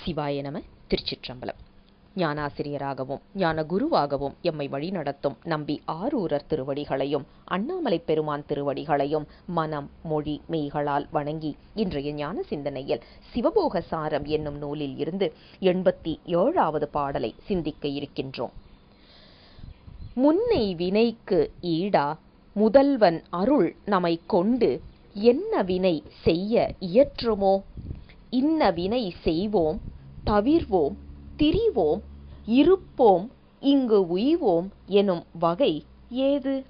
சிவாய நம திருச்சிற்றம்பலம். ஞானாசிரியராகவும் ஞான குருவாகவும் எம்மை வழிநடத்தும் நம்பி ஆரூரர் திருவடிகளையும் அண்ணாமலை பெருமான் திருவடிகளையும் மனம் மொழி மெய்களால் வணங்கி இன்றைய ஞான சிந்தனையில் சிவபோக சாரம் என்னும் நூலில் இருந்து எண்பத்தி ஏழாவது பாடலை சிந்திக்க இருக்கின்றோம். முன்னை வினைக்கு ஈடா முதல்வன் அருள் நமை கொண்டு என்ன வினை செய்ய இயற்றுமோ? இன்ன வினை செய்வோம் தவிர்வோம் திரிவோம் இருப்போம் இங்கு உய்வோம் எனும் வகை ஏது?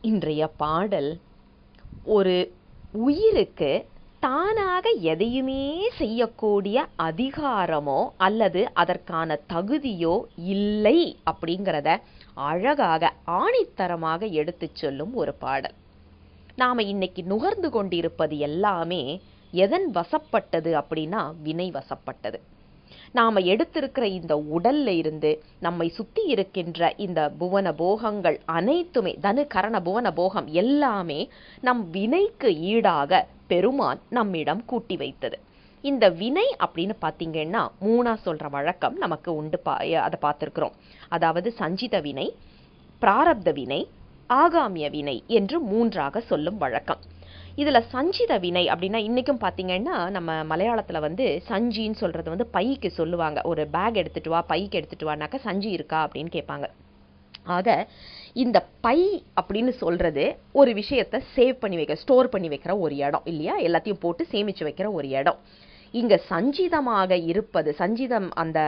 இன்றைய பாடல் ஒரு உயிருக்கு தானாக எதையுமே செய்யக்கூடிய அதிகாரமோ அல்லது அதற்கான தகுதியோ இல்லை அப்படிங்கிறத அழகாக ஆணித்தரமாக எடுத்துச் சொல்லும் ஒரு பாடல். நாம் இன்னைக்கு நுகர்ந்து கொண்டிருப்பது எல்லாமே எதன் வசப்பட்டது அப்படின்னா வினை வசப்பட்டது. நாம் எடுத்திருக்கிற இந்த உடல்ல இருந்து நம்மை சுற்றி இருக்கின்ற இந்த புவன போகங்கள் அனைத்துமே தனு கரண புவன போகம் எல்லாமே நம் வினைக்கு ஈடாக பெருமான் நம்மிடம் கூட்டி வைத்தது. இந்த வினை அப்படின்னு பார்த்தீங்கன்னா மூணா சொல்ற வழக்கம் நமக்கு உண்டு பா அதை பார்த்துருக்குறோம். அதாவது சஞ்சித வினை பிராரப்த வினை ஆகாமிய வினை என்று மூன்றாக சொல்லும் வழக்கம். இதில் சஞ்சித வினை அப்படின்னா இன்றைக்கும் பார்த்தீங்கன்னா நம்ம மலையாளத்தில் வந்து சஞ்சின்னு சொல்கிறது வந்து பைக்கு சொல்லுவாங்க. ஒரு பேக் எடுத்துட்டு வா பைக்கு எடுத்துட்டு வானாக்கா சஞ்சி இருக்கா அப்படின்னு கேட்பாங்க. ஆக இந்த பை அப்படின்னு சொல்கிறது ஒரு விஷயத்தை சேவ் பண்ணி வைக்க ஸ்டோர் பண்ணி வைக்கிற ஒரு இடம் இல்லையா? எல்லாத்தையும் போட்டு சேமிச்சு வைக்கிற ஒரு இடம். இங்க சஞ்சிதமாக இருப்பது சஞ்சிதம் அந்த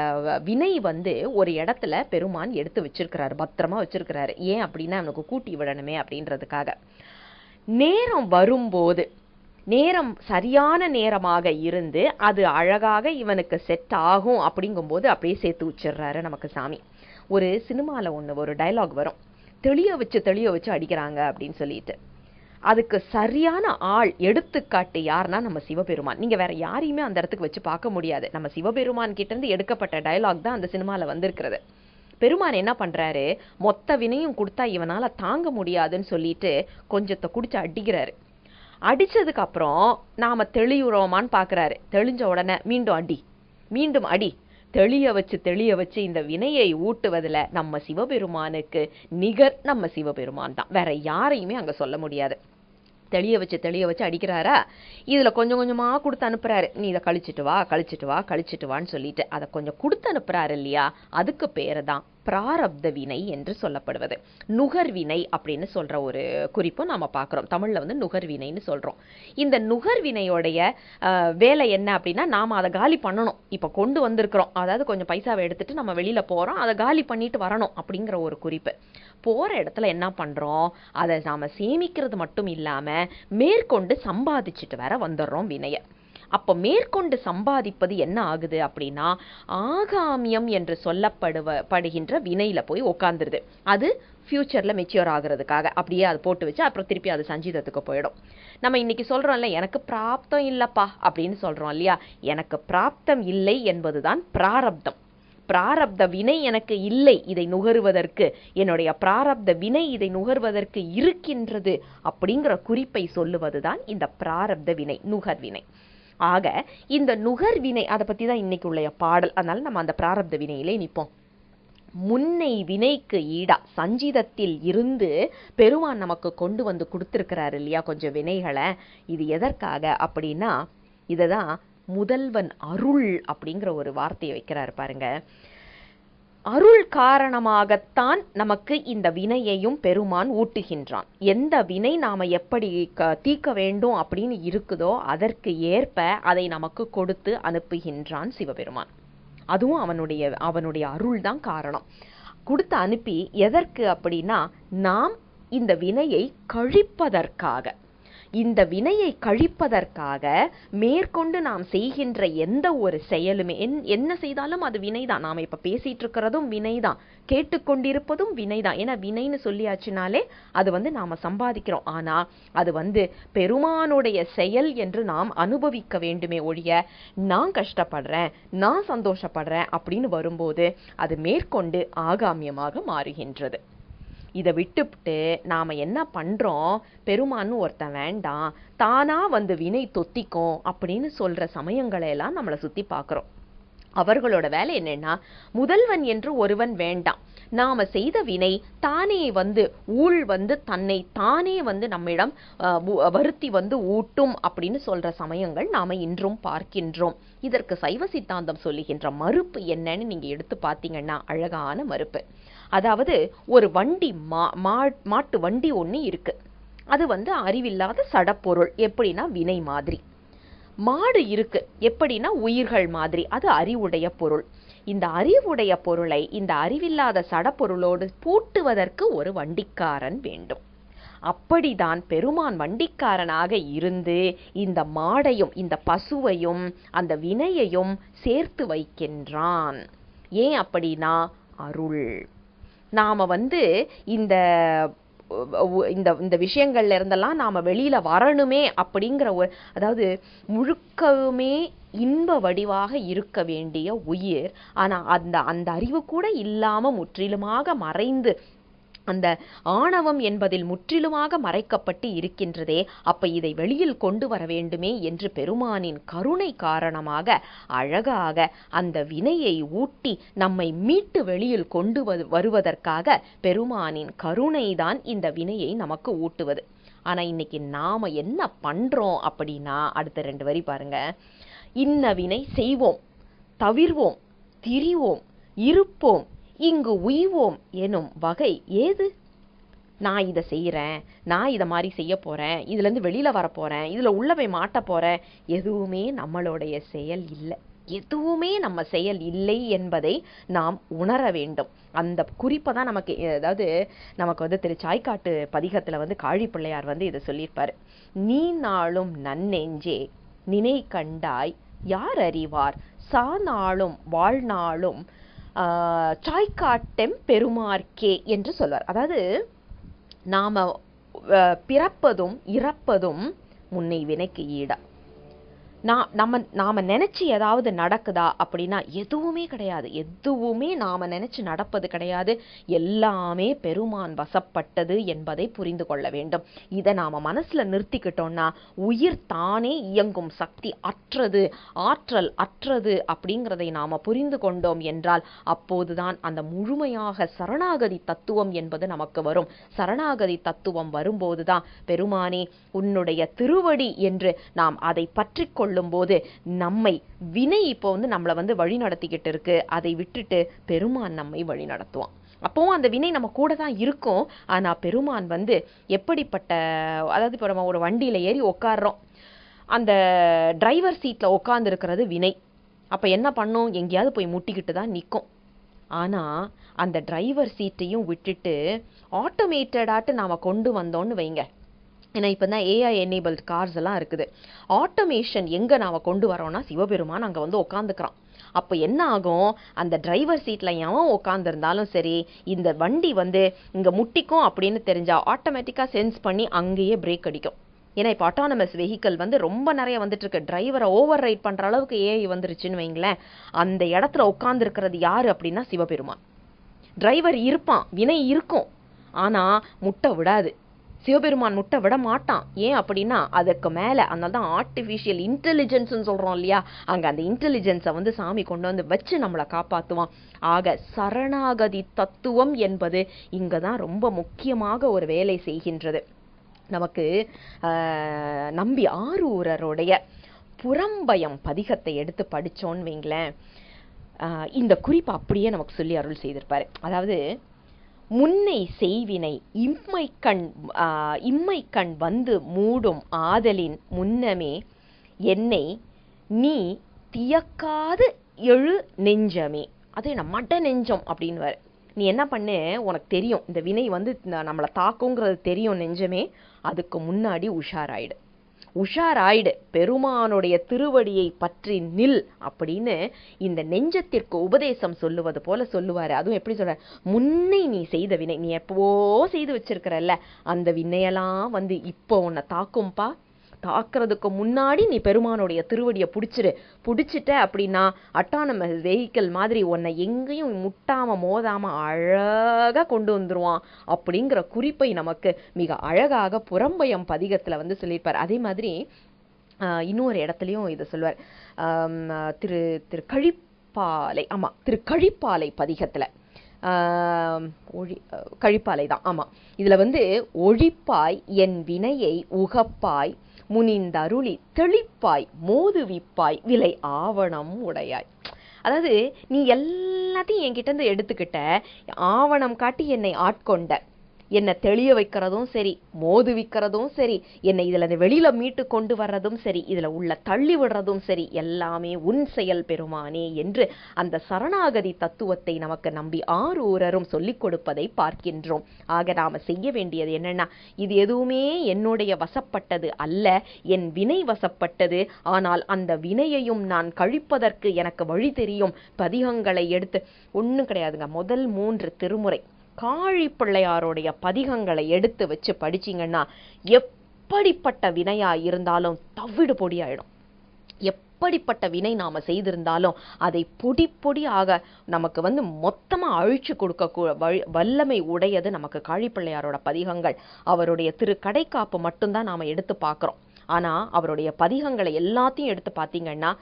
வினை வந்து ஒரு இடத்துல பெருமான் எடுத்து வச்சிருக்கிறாரு பத்திரமா வச்சிருக்கிறாரு. ஏன் அப்படின்னா அவனுக்கு கூட்டி விடணுமே அப்படின்றதுக்காக. நேரம் வரும்போது நேரம் சரியான நேரமாக இருந்து அது அழகாக இவனுக்கு செட் ஆகும் அப்படிங்கும்போது அப்படியே சேர்த்து வச்சிடுறாரு நமக்கு சாமி. ஒரு சினிமாவில் ஒன்று ஒரு டைலாக் வரும். தெளிய வச்சு தெளிய வச்சு அடிக்கிறாங்க அப்படின்னு சொல்லிட்டு. அதுக்கு சரியான ஆள் எடுத்துக்காட்டு யாருன்னா நம்ம சிவபெருமான். நீங்கள் வேற யாரையுமே அந்த இடத்துக்கு வச்சு பார்க்க முடியாது. நம்ம சிவபெருமான் கிட்டேருந்து எடுக்கப்பட்ட டயலாக் தான் அந்த சினிமாவில் வந்திருக்கிறது. பெருமான் என்ன பண்ணுறாரு மொத்த வினையும் கொடுத்தா இவனால் தாங்க முடியாதுன்னு சொல்லிட்டு கொஞ்சத்தை குடிச்சு அடிக்கிறாரு. அடிச்சதுக்கு அப்புறம் நாம தெளியுறோமான்னு பார்க்குறாரு தெளிஞ்ச உடனே மீண்டும் அடி மீண்டும் அடி. தெளிய வச்சு தெளிய வச்சு இந்த வினையை ஊட்டுவதில் நம்ம சிவபெருமானுக்கு நிகர் நம்ம சிவபெருமான் தான். வேற யாரையுமே அங்கே சொல்ல முடியாது. தெளிய வச்சு தெளிய வச்சு அடிக்கிறாரா? இதில் கொஞ்சம் கொஞ்சமாக கொடுத்து அனுப்புகிறாரு நீ இதை கழிச்சிட்டு வா கழிச்சிட்டு வா கழிச்சிட்டு வான்னு சொல்லிட்டு அதை கொஞ்சம் கொடுத்து அனுப்புகிறாரு இல்லையா? அதுக்கு பேர் தான் பிராரப்த வினை என்று சொல்லப்படுவது. நுகர்வினை அப்படின்னு சொல்கிற ஒரு குறிப்பும் நம்ம பார்க்குறோம். தமிழில் வந்து நுகர்வினைன்னு சொல்கிறோம் இந்த நுகர்வினையோடைய வேலை என்ன அப்படின்னா நாம் அதை காலி பண்ணணும். இப்போ கொண்டு வந்திருக்கிறோம். அதாவது கொஞ்சம் பைசாவை எடுத்துட்டு நம்ம வெளியில் போகிறோம் அதை காலி பண்ணிட்டு வரணும் அப்படிங்கிற ஒரு குறிப்பு. போகிற இடத்துல என்ன பண்ணுறோம் அதை நாம் சேமிக்கிறது மட்டும் இல்லாமல் மேற்கொண்டு சம்பாதிச்சுட்டு வர வந்துடுறோம் வினையை. அப்போ மேற்கொண்டு சம்பாதிப்பது என்ன ஆகுது அப்படின்னா ஆகாமியம் என்று சொல்லப்படுவ படுகின்ற வினையில் போய் உக்காந்துருது. அது ஃப்யூச்சரில் மெச்சியூர் ஆகுறதுக்காக. அப்படியே அது போட்டு வச்சு அப்புறம் திருப்பி அது சஞ்சீதத்துக்கு போயிடும். நம்ம இன்னைக்கு சொல்கிறோம்ல எனக்கு பிராப்தம் இல்லைப்பா அப்படின்னு சொல்கிறோம் இல்லையா? எனக்கு பிராப்தம் இல்லை என்பதுதான் பிராரப்தம். பிராரப்த வினை எனக்கு இல்லை இதை நுகர்வதற்கு. என்னுடைய பிராரப்த வினை இதை நுகர்வதற்கு இருக்கின்றது அப்படிங்கிற குறிப்பை சொல்லுவதுதான் இந்த பிராரப்த வினை நுகர்வினை. ஆக இந்த நுகர் வினை அதை பற்றி தான் இன்னைக்கு உள்ள பாடல். அதனால் நம்ம அந்த பிராரப்த வினையிலே நிற்போம் முன்னை வினைக்கு ஈடா சஞ்சீதத்தில் இருந்து பெருமான் நமக்கு கொண்டு வந்து கொடுத்துருக்கிறாரு இல்லையா கொஞ்சம் வினைகளை. இது எதற்காக அப்படின்னா இதை தான் முதல்வன் அருள் அப்படிங்கிற ஒரு வார்த்தையை வைக்கிறாரு பாருங்க. அருள் காரணமாகத்தான் நமக்கு இந்த வினையையும் பெருமான் ஊட்டுகின்றான். எந்த வினை நாம் எப்படி க தீர்க்க வேண்டும் அப்படின்னு இருக்குதோ அதற்கு ஏற்ப அதை நமக்கு கொடுத்து அனுப்புகின்றான் சிவபெருமான். அதுவும் அவனுடைய அவனுடைய அருள் தான் காரணம். கொடுத்து அனுப்பி எதற்கு அப்படின்னா நாம் இந்த வினையை கழிப்பதற்காக. இந்த வினையை கழிப்பதற்காக மேற்கொண்டு நாம் செய்கின்ற எந்த ஒரு செயலுமே என்ன செய்தாலும் அது வினைதான். நாம் இப்போ பேசிட்டு இருக்கிறதும் வினைதான். கேட்டுக்கொண்டிருப்பதும் வினைதான். ஏன்னா வினைன்னு சொல்லியாச்சுனாலே அது வந்து நாம் சம்பாதிக்கிறோம். ஆனால் அது வந்து பெருமானுடைய செயல் என்று நாம் அனுபவிக்க வேண்டுமே ஒழிய நான் கஷ்டப்படுறேன் நான் சந்தோஷப்படுறேன் அப்படின்னு வரும்போது அது மேற்கொண்டு ஆகாமியமாக மாறுகின்றது. இதை விட்டுப்புட்டு நாம் என்ன பண்ணுறோம் பெருமான்னு ஒருத்தன் வேண்டாம். தானாக வந்து வினை தொத்திக்கும் அப்படின்னு சொல்கிற சமயங்களை எல்லாம் நம்மளை சுற்றி பார்க்குறோம். அவர்களோட வேலை என்னன்னா முதல்வன் என்று ஒருவன் வேண்டாம். நாம செய்த வினை தானே வந்து ஊழ் வந்து தன்னை தானே வந்து நம்மிடம் வருத்தி வந்து ஊட்டும் அப்படின்னு சொல்ற சமயங்கள் நாம இன்றும் பார்க்கின்றோம். இதற்கு சைவ சித்தாந்தம் சொல்லுகின்ற மறுப்பு என்னன்னு நீங்க எடுத்து பார்த்தீங்கன்னா அழகான மறுப்பு. அதாவது ஒரு வண்டி மா மாட்டு வண்டி ஒன்று இருக்குது அது வந்து அறிவில்லாத சடப்பொருள் எப்படின்னா வினை மாதிரி. மாடு இருக்கு எப்படின்னா உயிர்கள் மாதிரி அது அறிவுடைய பொருள். இந்த அறிவுடைய பொருளை இந்த அறிவில்லாத சடப்பொருளோடு பூட்டுவதற்கு ஒரு வண்டிக்காரன் வேண்டும். அப்படிதான் பெருமான் வண்டிக்காரனாக இருந்து இந்த மாடையும் இந்த பசுவையும் அந்த வினையையும் சேர்த்து வைக்கின்றான். ஏன் அப்படின்னா அருள். நாம் வந்து இந்த இந்த இந்த விஷயங்கள்ல இருந்தெல்லாம் நாம் வெளியில் வரணுமே அப்படிங்கிற ஒரு அதாவது முழுக்கவுமே இன்ப வடிவாக இருக்க வேண்டிய உயிர். ஆனால் அந்த அந்த அறிவு கூட இல்லாமல் முற்றிலுமாக மறைந்து அந்த ஆணவம் என்பதில் முற்றிலுமாக மறைக்கப்பட்டு இருக்கின்றதே அப்ப இதை வெளியில் கொண்டு வர வேண்டுமே என்று பெருமானின் கருணை காரணமாக அழகாக அந்த வினையை ஊட்டி நம்மை மீட்டு வெளியில் கொண்டு வருவதற்காக பெருமானின் கருணைதான் இந்த வினையை நமக்கு ஊட்டுவது. ஆனா இன்னைக்கு நாம என்ன பண்றோம் அப்படின்னா அடுத்த ரெண்டு வரி பாருங்க. இன்ன வினை செய்வோம் தவிர்வோம் திரிவோம் இருப்போம் இங்கு உய்வோம் எனும் வகை ஏது? நான் இதை செய்கிறேன் நான் இதை மாதிரி செய்ய போறேன் இதுல இருந்து வெளியில வர போறேன் இதுல உள்ள போய் மாட்ட போறேன். எதுவுமே நம்மளுடைய செயல் இல்லை. எதுவுமே நம்ம செயல் இல்லை என்பதை நாம் உணர வேண்டும். அந்த குறிப்பை தான் நமக்கு அதாவது நமக்கு வந்து திரு சாய்க்காட்டு பதிகத்துல வந்து காழி பிள்ளையார் வந்து இதை சொல்லியிருப்பாரு. நீ நாளும் நன்னெஞ்சே நினை கண்டாய் யார் அறிவார்? சா நாளும் வாழ்நாளும் சாய்காட்டெம் பெருமார்க்கே என்று சொல்வார். அதாவது நாம் பிறப்பதும் இறப்பதும் முன்னை வினைக்கு ஈடா. நான் நம்ம நாம் நினச்சி ஏதாவது நடக்குதா அப்படின்னா எதுவுமே கிடையாது. எதுவுமே நாம் நினச்சி நடப்பது கிடையாது. எல்லாமே பெருமான் வசப்பட்டது என்பதை புரிந்து கொள்ள வேண்டும். இதை நாம் மனசில் நிறுத்திக்கிட்டோம்னா உயிர் தானே இயங்கும் சக்தி அற்றது ஆற்றல் அற்றது அப்படிங்கிறதை நாம் புரிந்து கொண்டோம் என்றால் அப்போதுதான் அந்த முழுமையாக சரணாகதி தத்துவம் என்பது நமக்கு வரும். சரணாகதி தத்துவம் வரும்போதுதான் பெருமானே உன்னுடைய திருவடி என்று நாம் அதை பற்றி கொள்ளும்போது நம்மை வினை இப்போ வந்து நம்மளை வந்து வழி நடத்திக்கிட்டு இருக்கு. அதை விட்டுட்டு பெருமான் நம்மை வழி நடத்துவான். அப்போவும் அந்த வினை நம்ம கூட தான் இருக்கும். ஆனா பெருமான் வந்து எப்படிப்பட்ட அதாவது இப்போ நம்ம ஒரு வண்டியில ஏறி உட்கார்றோம் அந்த டிரைவர் சீட்ல உட்காந்துருக்கிறது வினை. அப்போ என்ன பண்ணும்? எங்கேயாவது போய் முட்டிக்கிட்டு தான் நிற்கும் ஆனா அந்த டிரைவர் சீட்டையும் விட்டுட்டு ஆட்டோமேட்டடாட்டு நாம கொண்டு வந்தோம்னு வைங்க. ஏன்னா இப்போ தான் ஏஐ எனேபிள்ட் கார்ஸ் எல்லாம் இருக்குது. ஆட்டோமேஷன் எங்கே நாம் கொண்டு வரோம்னா சிவபெருமான் அங்கே வந்து உட்காந்துக்கிறான் அப்போ என்ன ஆகும்? அந்த டிரைவர் சீட்டில் எவன் உட்காந்துருந்தாலும் சரி இந்த வண்டி வந்து இங்கே முட்டிக்கும் அப்படின்னு தெரிஞ்சால் ஆட்டோமேட்டிக்காக சென்ஸ் பண்ணி அங்கேயே பிரேக் அடிக்கும். ஏன்னா இப்போ அட்டானமஸ் வெஹிக்கல் வந்து ரொம்ப நிறைய வந்துட்டு இருக்கு டிரைவரை ஓவர் ரைட் பண்ணுற அளவுக்கு ஏஐ வந்துருச்சுன்னு வைங்களேன் அந்த இடத்துல உட்காந்துருக்கிறது யார் அப்படின்னா சிவபெருமான். டிரைவர் இருப்பான் வினை இருக்கும். ஆனால் முட்டை விடாது. சிவபெருமான் முட்டை விட மாட்டான். ஏன் அப்படின்னா அதுக்கு மேலே அதனால தான் ஆர்டிஃபிஷியல் இன்டெலிஜென்ஸ்னு சொல்கிறோம் இல்லையா? அங்கே அந்த இன்டெலிஜென்ஸை வந்து சாமி கொண்டு வந்து வச்சு நம்மளை காப்பாற்றுவான் ஆக சரணாகதி தத்துவம் என்பது இங்கே தான் ரொம்ப முக்கியமாக ஒரு வேலை செய்கின்றது. நமக்கு நம்பி ஆரூரருடைய புறம்பயம் பதிகத்தை எடுத்து படித்தோன்னு வைங்களேன். இந்த குறிப்பு அப்படியே நமக்கு சொல்லி அருள் செய்திருப்பாரு. அதாவது முன்னை செய்வினை இம்மை கண் இம்மை கண் வந்து மூடும் ஆதலின் முன்னமே என்னை நீ தியக்காது எழு நெஞ்சமே. அது என்ன மட நெஞ்சம் அப்படின்வார் நீ என்ன பண்ணு? உனக்கு தெரியும். இந்த வினை வந்து நம்மளை தாக்குங்கிறது தெரியும் நெஞ்சமே. அதுக்கு முன்னாடி உஷாராயிடு. உஷாராயிடு. பெருமானுடைய திருவடியை பற்றி நில் அப்படின்னு இந்த நெஞ்சத்திற்கு உபதேசம் சொல்லுவது போல சொல்லுவார். அதுவும் எப்படி சொல்ற? முன்னை நீ செய்த வினை. நீ எப்பவோ செய்து வச்சிருக்கிறல்ல. அந்த வினையெல்லாம் வந்து இப்போ உன்னை தாக்கும்பா. தாக்குறதுக்கு முன்னாடி நீ பெருமானுடைய திருவடியை பிடிச்சிரு. பிடிச்சிட்ட அப்படின்னா அட்டானமஸ் வெஹிக்கிள் மாதிரி உன்னை எங்கேயும் முட்டாமல் மோதாமல் அழகாக கொண்டு வந்துருவான். அப்படிங்கிற குறிப்பை நமக்கு மிக அழகாக புறம்பயம் பதிகத்தில் வந்து சொல்லியிருப்பார். அதே மாதிரி இன்னொரு இடத்துலையும் இதை சொல்வார். திரு திரு கழிப்பாலை ஆமாம் திரு கழிப்பாலை பதிகத்தில் ஒழி கழிப்பாலை தான் ஆமாம் இதில் வந்து ஒழிப்பாய் என் வினையை உகப்பாய் முனிந்தருளி தெளிப்பாய் மோதுவிப்பாய் விலை ஆவணம் உடையாய். அதாவது நீ எல்லாத்தையும் என்கிட்ட இருந்து எடுத்துக்கிட்ட ஆவணம் காட்டி என்னை ஆட்கொண்ட. என்னை தெளிய வைக்கிறதும் சரி மோதுவிக்கிறதும் சரி என்னை இதில் அந்த வெளியில மீட்டு கொண்டு வர்றதும் சரி இதில் உள்ள தள்ளி விடுறதும் சரி எல்லாமே உன் செயல் பெருமானே என்று அந்த சரணாகதி தத்துவத்தை நமக்கு நம்பி ஆரூரரும் சொல்லிக் கொடுப்பதை பார்க்கின்றோம். ஆக நாம் செய்ய வேண்டியது என்னன்னா இது எதுவுமே என்னுடைய வசப்பட்டது அல்ல என் வினை வசப்பட்டது ஆனால் அந்த வினையையும் நான் கழிப்பதற்கு எனக்கு வழி தெரியும். பதிகங்களை எடுத்து ஒன்றும் கிடையாதுங்க முதல் மூன்று திருமுறை. காழி பிள்ளையாருடைய பதிகங்களை எடுத்து வச்சு படிச்சீங்கன்னா எப்படிப்பட்ட வினையா இருந்தாலும் தவிடு பொடியாயிடும் எப்படிப்பட்ட வினை நாம செய்திருந்தாலும் அதை பொடி பொடியாக நமக்கு வந்து மொத்தமா அழிச்சு கொடுக்க கூ- வல்லமை உடையது நமக்கு காழிப்பிள்ளையாரோட பதிகங்கள். அவருடைய திரு கடைக்காப்பு மட்டும்தான் நாம எடுத்து பார்க்குறோம். ஆனா அவருடைய பதிகங்களை எல்லாத்தையும் எடுத்து பார்த்தீங்கன்னா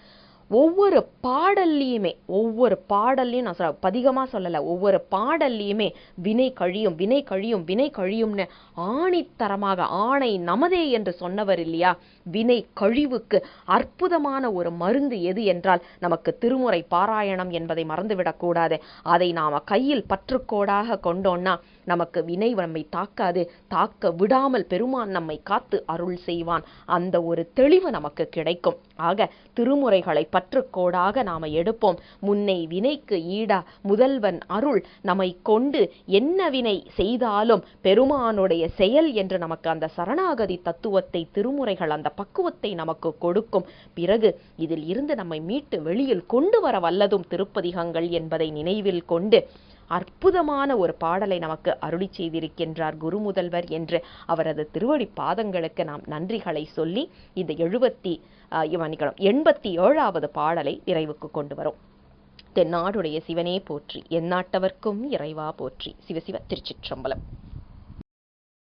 ஒவ்வொரு பாடல்லையுமே ஒவ்வொரு பாடல்லையும் நான் சொல்ல பதிகமாக சொல்லலை ஒவ்வொரு பாடல்லையுமே வினை கழியும் வினை கழியும் வினை கழியும்னு ஆணித்தரமாக ஆணை நமதே என்று சொன்னவர் இல்லையா? வினை கழிவுக்கு அற்புதமான ஒரு மருந்து எது என்றால் நமக்கு திருமுறை பாராயணம் என்பதை மறந்துவிடக்கூடாது அதை நாம் கையில் பற்றுக்கோடாக கொண்டோன்னா நமக்கு வினை நம்மை தாக்காது. தாக்க விடாமல் பெருமான் நம்மை காத்து அருள் செய்வான். அந்த ஒரு தெளிவு நமக்கு கிடைக்கும். ஆக திருமுறைகளை பற்றுக்கோடாக நாம எடுப்போம். முன்னை வினைக்கு ஈடா முதல்வன் அருள் நம்மை கொண்டு என்ன வினை செய்தாலும் பெருமானுடைய செயல் என்று நமக்கு அந்த சரணாகதி தத்துவத்தை திருமுறைகள் அந்த பக்குவத்தை நமக்கு கொடுக்கும். பிறகு இதில் இருந்து நம்மை மீட்டு வெளியில் கொண்டு வர வல்லதும் திருப்பதிகங்கள் என்பதை நினைவில் கொண்டு அற்புதமான ஒரு பாடலை நமக்கு அருளி செய்திருக்கின்றார் குருமுதல்வர் என்று அவரது திருவடி பாதங்களுக்கு நாம் நன்றிகளை சொல்லி இந்த எழுபத்தி மன்னிக்கணும் எண்பத்தி ஏழாவது பாடலை நிறைவுக்கு கொண்டு வரும். தென்னாடுடைய சிவனே போற்றி எந்நாட்டவர்க்கும் இறைவா போற்றி. சிவசிவ திருச்சிற்றம்பலம்.